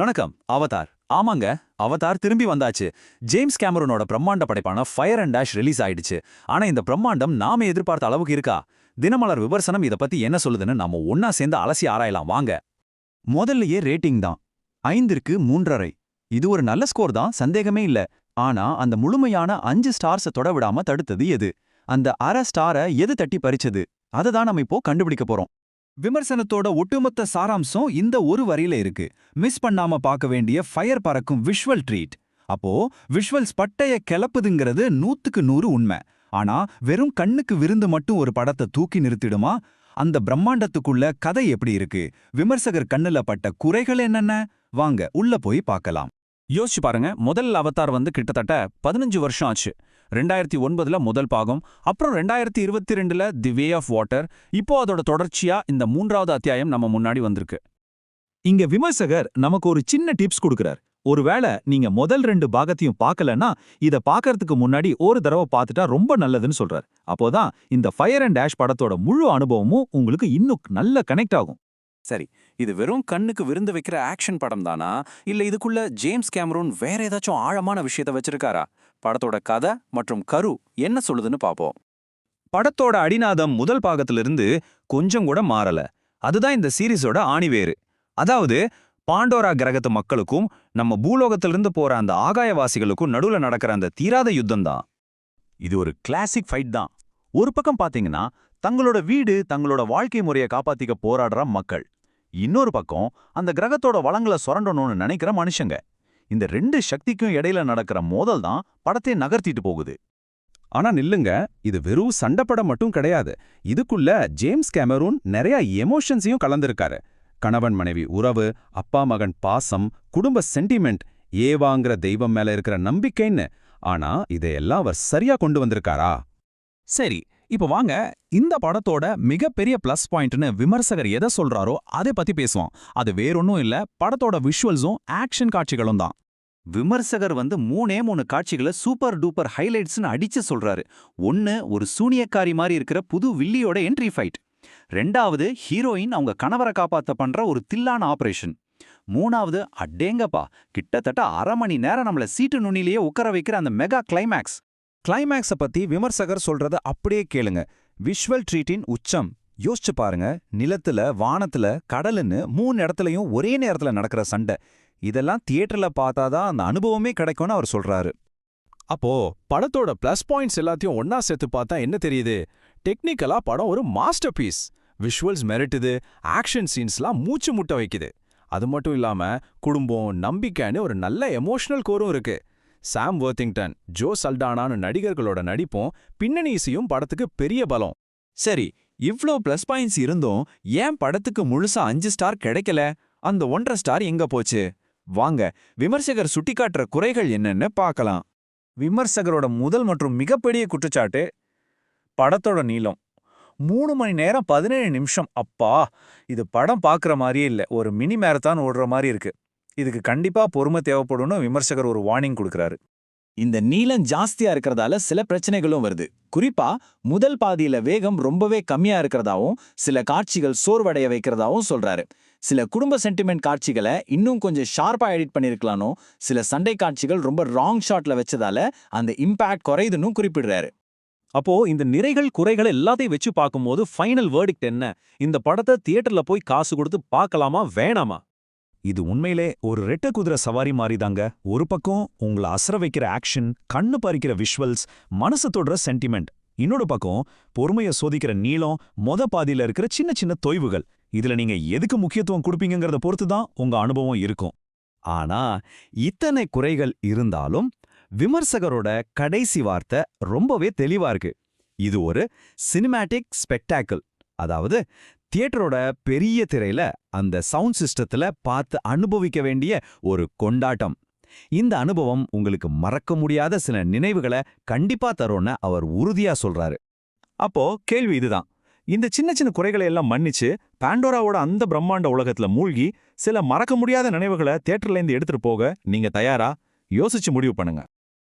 வணக்கம் அவதார். ஆமாங்க அவதார் திரும்பி வந்தாச்சு. ஜேம்ஸ் கேமரூனோட பிரம்மாண்ட படைப்பான ஃபயர் அண்ட் டேஷ் ரிலீஸ் ஆயிடுச்சு. ஆனா இந்த பிரம்மாண்டம் நாம எதிர்பார்த்த அளவுக்கு இருக்கா? தினமலர் விமர்சனம் இத பத்தி என்ன சொல்லுதுன்னு நாம ஒன்னா சேர்ந்து அலசி ஆராயலாம். வாங்க. முதல்லயே ரேட்டிங் தான். ஐந்திற்கு மூன்றரை. இது ஒரு நல்ல ஸ்கோர் தான் சந்தேகமே இல்ல. ஆனா அந்த முழுமையான அஞ்சு ஸ்டார்ஸ தொட விடாம தடுத்தது எது? அந்த அரை ஸ்டாரை எது தட்டி பறிச்சது? அதை தான் நம்ம இப்போ கண்டுபிடிக்க போறோம். விமர்சனத்தோட ஒட்டுமொத்த சாராம்சம் இந்த ஒரு வரியில இருக்கு. மிஸ் பண்ணாம பார்க்க வேண்டிய ஃபயர் பறக்கும் விஷுவல் ட்ரீட் அப்போ விஷுவல்ஸ் பட்டைய கிளப்புதுங்கிறது நூத்துக்கு நூறு உண்மை. ஆனா வெறும் கண்ணுக்கு விருந்து மட்டும் ஒரு படத்தை தூக்கி நிறுத்திடுமா? அந்த பிரம்மாண்டத்துக்குள்ள கதை எப்படி இருக்கு? விமர்சகர் கண்ணுல பட்ட குறைகள் என்னென்ன? வாங்க உள்ள போய் பார்க்கலாம். யோசிச்சு பாருங்க முதல் அவதார் வந்து கிட்டத்தட்ட பதினஞ்சு வருஷம் ஆச்சு. ரெண்டாயிரத்தி ஒன்பதுல முதல் பாகம் அப்புறம் ரெண்டாயிரத்தி இருபத்தி ரெண்டுல தி வே ஆஃப் வாட்டர் இப்போ அதோட தொடர்ச்சியா இந்த மூன்றாவது அத்தியாயம் நம்ம முன்னாடி வந்திருக்கு. இங்க விமர்சகர் நமக்கு ஒரு சின்ன டிப்ஸ் கொடுக்கறார். ஒருவேளை நீங்க முதல் ரெண்டு பாகத்தையும் பார்க்கலன்னா இத பார்க்கறதுக்கு முன்னாடி ஒரு தடவை பார்த்துட்டா ரொம்ப நல்லதுன்னு சொல்றார். அப்போதான் இந்த ஃபயர் அண்ட் டேஷ் படத்தோட முழு அனுபவமும் உங்களுக்கு இன்னும் நல்ல கனெக்ட் ஆகும். சரி இது வெறும் கண்ணுக்கு விருந்து வைக்கிற ஆக்ஷன் படம் தானா? இல்ல இதுக்குள்ள ஜேம்ஸ் கேமரூன் வேற ஏதாச்சும் ஆழமான விஷயத்த வச்சிருக்காரா? படத்தோட கதை மற்றும் கரு என்ன சொல்லுதுன்னு பாப்போம். படத்தோட அடிநாதம் முதல் பாகத்திலிருந்து கொஞ்சம் கூட மாறல. அதுதான் இந்த சீரிஸோட ஆணிவேறு அதாவது பாண்டோரா கிரகத்து மக்களுக்கும் நம்ம பூலோகத்திலிருந்து போற அந்த ஆகாயவாசிகளுக்கும் நடுவுல நடக்கிற அந்த தீராத யுத்தம் தான். இது ஒரு கிளாசிக் ஃபைட் தான். ஒரு பக்கம் பாத்தீங்கன்னா தங்களோட வீடு தங்களோட வாழ்க்கை முறையை காப்பாத்திக்க போராடுற மக்கள். இன்னொரு பக்கம் அந்த கிரகத்தோட வளங்களை சுரண்டணும்னு நினைக்கிற மனுஷங்க. இந்த ரெண்டு சக்திக்கும் இடையில நடக்கிற மோதல் தான் படத்தை நகர்த்திட்டு போகுது. ஆனா நில்லுங்க இது வெறும் சண்டைப்படம் மட்டும் கிடையாது. இதுக்குள்ள ஜேம்ஸ் கேமரூன் நிறைய எமோஷன்ஸையும் கலந்திருக்காரு. கணவன் மனைவி உறவு அப்பா மகன் பாசம் குடும்ப சென்டிமெண்ட் ஏவாங்கிற தெய்வம் மேல இருக்கிற நம்பிக்கைன்னு. ஆனா இதையெல்லாம் அவர் சரியா கொண்டு வந்திருக்காரா? சரி இப்ப வாங்க இந்த படத்தோட மிகப்பெரிய பிளஸ் பாயிண்ட்னு விமர்சகர் எதை சொல்றாரோ அதை பத்தி பேசுவோம். அது வேறொன்னும் இல்ல படத்தோட விஷுவல்ஸும் ஆக்ஷன் காட்சிகளும் தான். விமர்சகர் வந்து மூணே மூணு காட்சிகளை சூப்பர் டூப்பர் ஹைலைட்ஸ்னு அடிச்சு சொல்றாரு. ஒன்னு ஒரு சூனியக்காரி மாதிரி இருக்கிற புது வில்லியோட என்ட்ரி ஃபைட் ரெண்டாவது ஹீரோயின் அவங்க கணவரை காப்பாத்த பண்ற ஒரு தில்லான ஆபரேஷன் மூணாவது அடேங்கப்பா கிட்டத்தட்ட அரை மணி நேரம் நம்மள சீட்டு நுனிலேயே உட்கார வைக்கிற அந்த மெகா கிளைமேக்ஸ் கிளைமேக்ஸ பத்தி விமர்சகர் சொல்றத அப்படியே கேளுங்க. விஷுவல் ட்ரீட்டின் உச்சம். யோசிச்சு பாருங்க. நிலத்துல வானத்துல கடலுன்னு மூணு இடத்துலயும் ஒரே நேரத்துல நடக்கிற சண்டை. இதெல்லாம் தியேட்டர்ல பார்த்தாதான் அந்த அனுபவமே கிடைக்கும்னு அவர் சொல்றாரு. அப்போ படத்தோட ப்ளஸ் பாயிண்ட்ஸ் எல்லாத்தையும் ஒன்னா சேர்த்து பார்த்தா என்ன தெரியுது? டெக்னிக்கலா படம் ஒரு மாஸ்டர் பீஸ் விஷுவல்ஸ் மெரிட்டுது. ஆக்ஷன் சீன்ஸ்லாம் மூச்சு முட்ட வைக்குது. அது மட்டும் இல்லாம குடும்பம் நம்பிக்கைன்னு ஒரு நல்ல எமோஷனல் கோரும் இருக்கு. சாம் வர்த்திங்டன் ஜோ சல்டானான்னு நடிகர்களோட நடிப்பும் பின்னணி இசையும் படத்துக்கு பெரிய பலம். சரி இவ்ளோ ப்ளஸ் பாயிண்ட்ஸ் இருந்தும் ஏன் படத்துக்கு முழுசா அஞ்சு ஸ்டார் கிடைக்கல? அந்த ஒன்றரை ஸ்டார் எங்க போச்சு? வாங்க விமர்சகர் சுட்டிக்காட்டுற குறைகள் என்னன்னு பார்க்கலாம். விமர்சகரோட முதல் மற்றும் மிகப்பெரிய குற்றச்சாட்டு படத்தோட நீளம். மூணு மணி நேரம் பதினேழு நிமிஷம். அப்பா இது படம் பார்க்குற மாதிரியே இல்லை. ஒரு மினி மேரத்தான் ஓடுற மாதிரி இருக்கு. இதுக்கு கண்டிப்பா பொறுமை தேவைப்படும்னு விமர்சகர் ஒரு வார்னிங் கொடுக்கிறாரு. இந்த நீளம் ஜாஸ்தியா இருக்கிறதால சில பிரச்சனைகளும் வருது. குறிப்பா முதல் பாதியில வேகம் ரொம்பவே கம்மியா இருக்கிறதாவும் சில காட்சிகள் சோர்வடைய வைக்கிறதாவும் சொல்றாரு. சில குடும்ப சென்டிமெண்ட் காட்சிகளை இன்னும் கொஞ்சம் ஷார்ப்பா எடிட் பண்ணிருக்கலானோ சில சண்டை காட்சிகள் ரொம்ப ராங் ஷாட்ல வச்சதால அந்த இம்பாக்ட் குறையுதுன்னு குறிப்பிடுறாரு. அப்போ இந்த நிறைகள் குறைகள் எல்லாத்தையும் வச்சு பார்க்கும்போது ஃபைனல் வேர்டிக்ட் என்ன? இந்த படத்தை தியேட்டர்ல போய் காசு கொடுத்து பார்க்கலாமா வேணாமா? இது உண்மையிலே ஒரு ரெட்ட குதிரை சவாரி மாதிரிதாங்க ஒரு பக்கம் உங்களை அசர வைக்கிற ஆக்ஷன் கண்ணு பறிக்கிற விஷுவல்ஸ் மனசு தொடுற சென்டிமெண்ட் இன்னொரு பக்கம் பொறுமைய சோதிக்கிற நீளம் மொத பாதியில இருக்கிற சின்ன சின்ன தொய்வுகள். இதுல நீங்க எதுக்கு முக்கியத்துவம் கொடுப்பீங்கிறத பொறுத்து தான் உங்க அனுபவம் இருக்கும். ஆனா இத்தனை குறைகள் இருந்தாலும் விமர்சகரோட கடைசி வார்த்தை ரொம்பவே தெளிவா இருக்கு. இது ஒரு சினிமேட்டிக் ஸ்பெக்டாக்கிள் அதாவது தியேட்டரோட பெரிய திரையில அந்த சவுண்ட் சிஸ்டத்துல பார்த்து அனுபவிக்க வேண்டிய ஒரு கொண்டாட்டம். இந்த அனுபவம் உங்களுக்கு மறக்க முடியாத சில நினைவுகளை கண்டிப்பா தரும்னு அவர் உறுதியா சொல்றாரு. அப்போ கேள்வி இதுதான். இந்த சின்ன சின்ன குறைகளை எல்லாம் மன்னிச்சு பாண்டோராவோட அந்த பிரம்மாண்ட உலகத்துல மூழ்கி சில மறக்க முடியாத நினைவுகளை தியேட்டர்ல இருந்து எடுத்துட்டு போக நீங்க தயாரா? யோசிச்சு முடிவு பண்ணுங்க.